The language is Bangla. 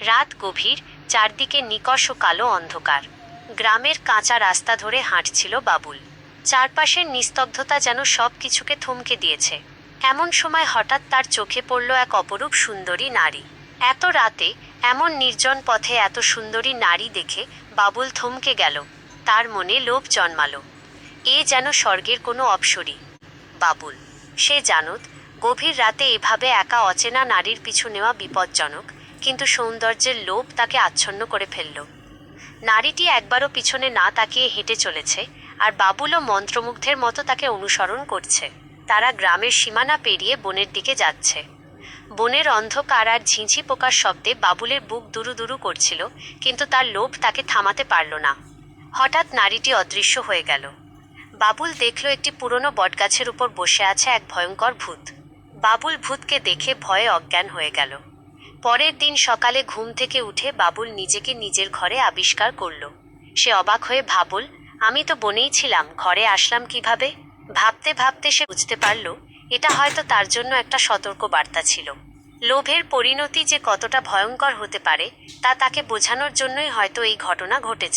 রাত গভীর, চারদিকে নিকষ ও কালো অন্ধকার। গ্রামের কাঁচা রাস্তা ধরে হাঁটছিল বাবুল। চারপাশের নিস্তব্ধতা যেন সব কিছুকে থমকে দিয়েছে। এমন সময় হঠাৎ তার চোখে পড়ল এক অপরূপ সুন্দরী নারী। এত রাতে এমন নির্জন পথে এত সুন্দরী নারী দেখে বাবুল থমকে গেল। তার মনে লোভ জন্মালো। এ যেন স্বর্গের কোনো অপসরী। বাবুল, সে জানত, গভীর রাতে এভাবে একা অচেনা নারীর পিছু নেওয়া বিপজ্জনক কিন্তু সৌন্দর্যের লোভ তাকে আচ্ছন্ন করে ফেলল। নারীটি একবারও পিছনে না তাকিয়ে হেঁটে চলেছে আর বাবুলও মন্ত্রমুগ্ধের মতো তাকে অনুসরণ করছে। তারা গ্রামের সীমানা পেরিয়ে বনের দিকে যাচ্ছে। বনের অন্ধকার আর ঝিঁঝি পোকার শব্দে বাবুলের বুক দুরু দুরু করছিল, কিন্তু তার লোভ তাকে থামাতে পারল না। হঠাৎ নারীটি অদৃশ্য হয়ে গেল। বাবুল দেখল একটি পুরনো বটগাছের উপর বসে আছে এক ভয়ঙ্কর ভূত। বাবুল ভূতকে দেখে ভয়ে অজ্ঞান হয়ে গেল। পরের দিন সকালে ঘুম থেকে উঠে বাবুল নিজেকে নিজের ঘরে আবিষ্কার করল। সে অবাক হয়ে ভাবল, আমি তো বনেই ছিলাম, ঘরে আসলাম কীভাবে? ভাবতে ভাবতে সে বুঝতে পারল, এটা হয়তো তার জন্য একটা সতর্ক বার্তা ছিল। লোভের পরিণতি যে কতটা ভয়ঙ্কর হতে পারে, তা তাকে বোঝানোর জন্যই হয়তো এই ঘটনা ঘটেছে।